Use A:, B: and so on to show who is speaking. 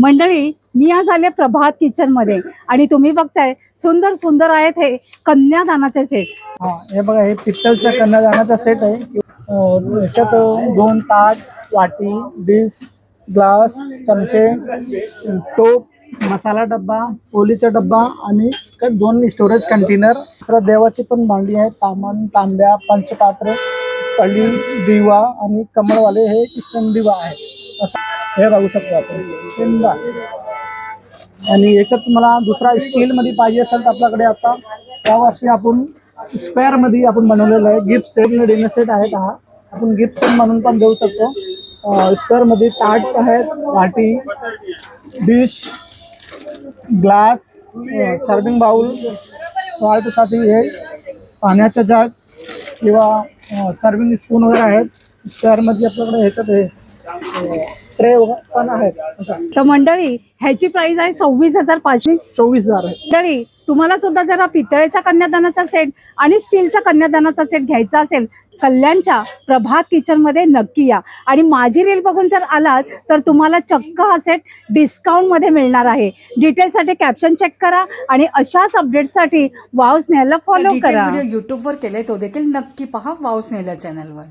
A: मंडळी मी आज आले प्रभात किचनमध्ये आणि तुम्ही बघताय सुंदर सुंदर आहेत हे कन्यादानाचे सेट
B: हा हे बघा हे पित्तलचा कन्यादानाचा सेट आहे. याच्यात दोन ताट वाटी डिश ग्लास चमचे टोप मसाला डब्बा पोलीचा डब्बा आणि दोन स्टोरेज कंटेनर देवाची पण भांडी आहेत तामन तांब्या पंचपात्र. कळी दिवा आणि कमळवाले हे किशन दिवा आहे असं हे बघू शकतो आपण. बिंदास. आणि याच्यात तुम्हाला दुसरा स्टीलमध्ये पाहिजे असेल तर आपल्याकडे आता यावर्षी आपण स्क्वेअरमध्ये आपण बनवलेलं आहे. गिफ्ट सेट डिनर सेट आहेत हा. आपण गिफ्ट सेट म्हणून पण देऊ शकतो. स्क्वेअरमध्ये ताट आहेत वाटी डिश ग्लास सर्विंग बाउल स्वार्थसाठी हे पाण्याचं जग किंवा सर्विंग स्पून वगैरे आहेत. स्क्वेअरमध्ये आपल्याकडे ह्याच्यात हे ट्रे पण आहेत.
A: तर मंडळी ह्याची प्राइस आहे सव्वीस हजार पाचशे.
B: चोवीस हजार आहे.
A: मंडळी तुम्हाला सुद्धा जरा पितळेचा कन्यादानाचा सेट आणि स्टीलचा कन्यादानाचा सेट घ्यायचा असेल कल्याणच्या प्रभात किचनमध्ये नक्की या. आणि माझी रील बघून जर आलात तर तुम्हाला चक्क हा सेट डिस्काउंटमध्ये मिळणार आहे. डिटेलसाठी कॅप्शन चेक करा आणि अशाच अपडेटसाठी वाव स्नेहला फॉलो करा.
C: व्हिडिओ युट्यूबवर केले तो देखील नक्की पहा वाव स्नेला चॅनलवर